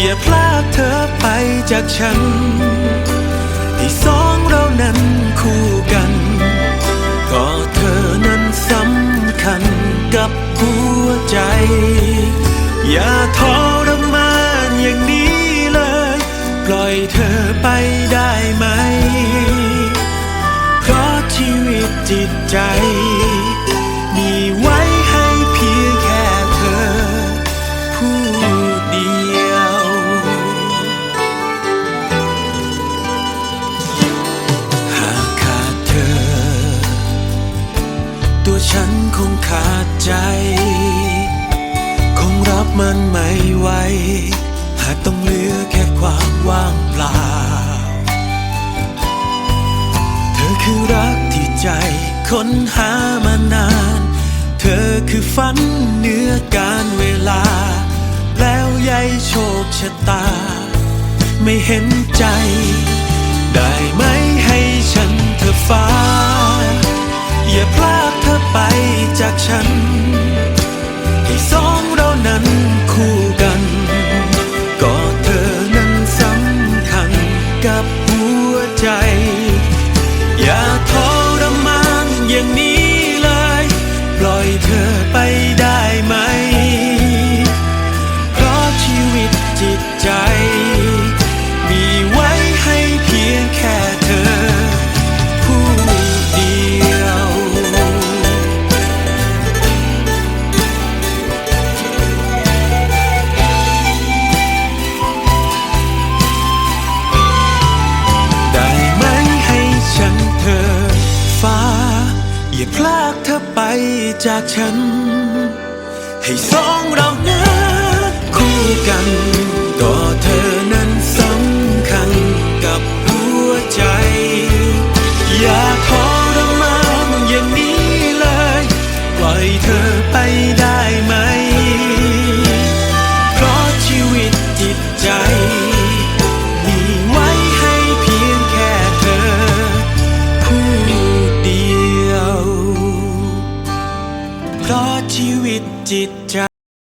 อย่าพลาดเธอไปจากฉัน ที่สองเรานั้นคู่กัน ก็เธอนั้นสำคัญกับหัวใจ อย่าทรมานอย่างนี้เลย ปล่อยเธอไปได้ ตัวฉันคงขาดใจ คงรับมันไม่ไหวหากต้องเหลือแค่ความว่างเปล่า เธอคือรักที่ใจค้นหามานาน เธอคือฝันเหนือการเวลา แล้วยายโชคชะตา ไม่เห็นใจ ได้ไหมให้ฉันเธอฟ้า อย่าพลาด ไปจากฉัน อย่าพลากเธอไปจากฉัน ให้สองเรานั้นคู่กันก็เธอนั้นสำคัญกับหัวใจ อย่าทรมานอย่างนี้เลย ปล่อยเธอ จิตใจ